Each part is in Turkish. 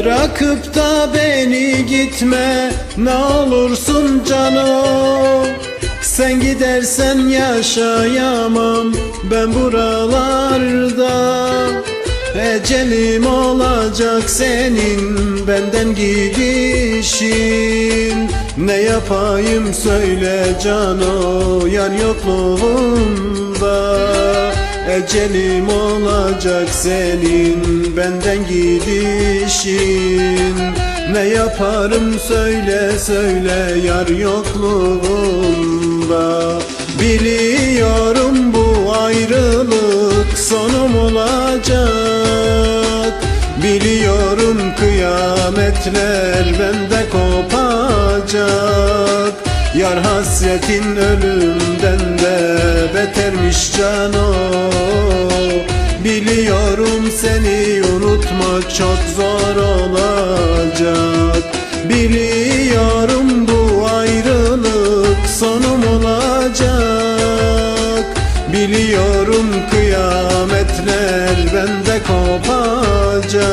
Bırakıp da beni gitme ne olursun canım. Sen gidersen yaşayamam ben buralarda. Ecelim olacak senin benden gidişin. Ne yapayım söyle cano yar yokluğunda Ecelim olacak senin benden gidişin. Ne yaparım söyle söyle yar yokluğunda. Biliyorum bu ayrılık sonum olacak. Biliyorum kıyametler bende kopacak Yar hasretin ölümden de betermiş cano Biliyorum seni unutmak çok zor olacak. Biliyorum bu ayrılık sonum olacak. Biliyorum kıyametler bende kopacak.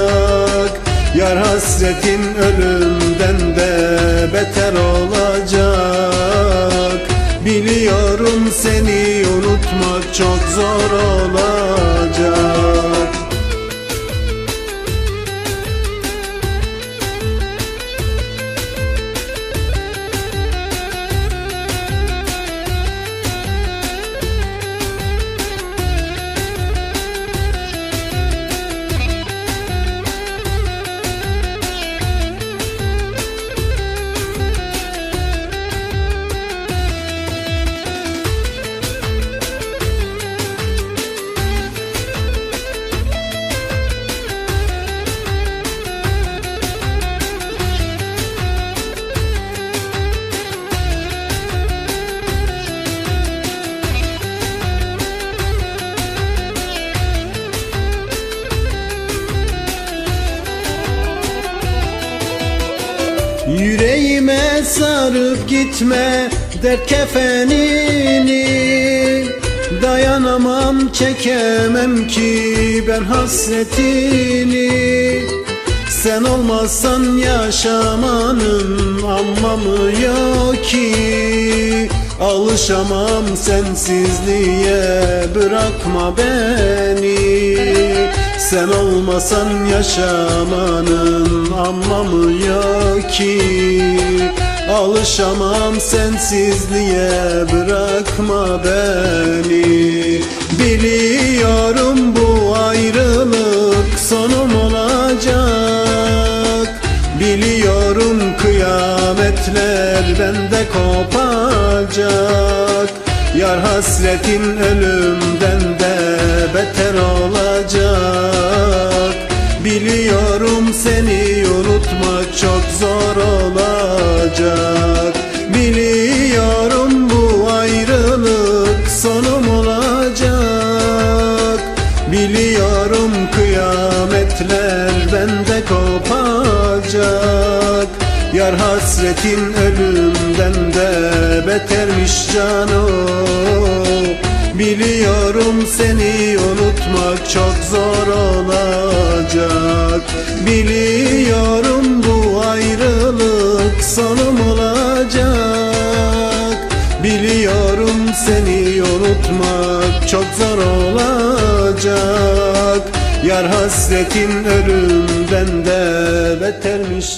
Yar hasretin ölümden de beter olacak Biliyorum seni unutmak çok zor olacak Yüreğime sarıp gitme dert kefenini. Dayanamam çekemem ki ben hasretini. Sen olmazsan yaşamanın anlamı yok ki. Alışamam sensizliğe bırakma beni. Sen olmasan yaşamanın anlamı yok ki Alışamam sensizliğe bırakma beni. Biliyorum bu ayrılık sonum olacak. Biliyorum kıyametler bende kopacak. Yar hasretin ölümden de beter olacak Biliyorum seni unutmak çok zor olacak. Biliyorum bu ayrılık sonum olacak. Biliyorum kıyametler bende kopacak. Yar hasretin ölümden de betermiş cano Biliyorum seni unutmak çok zor olacak. Biliyorum bu ayrılık sonum olacak. Biliyorum seni unutmak çok zor olacak. Yar hasretin ölümden de betermiş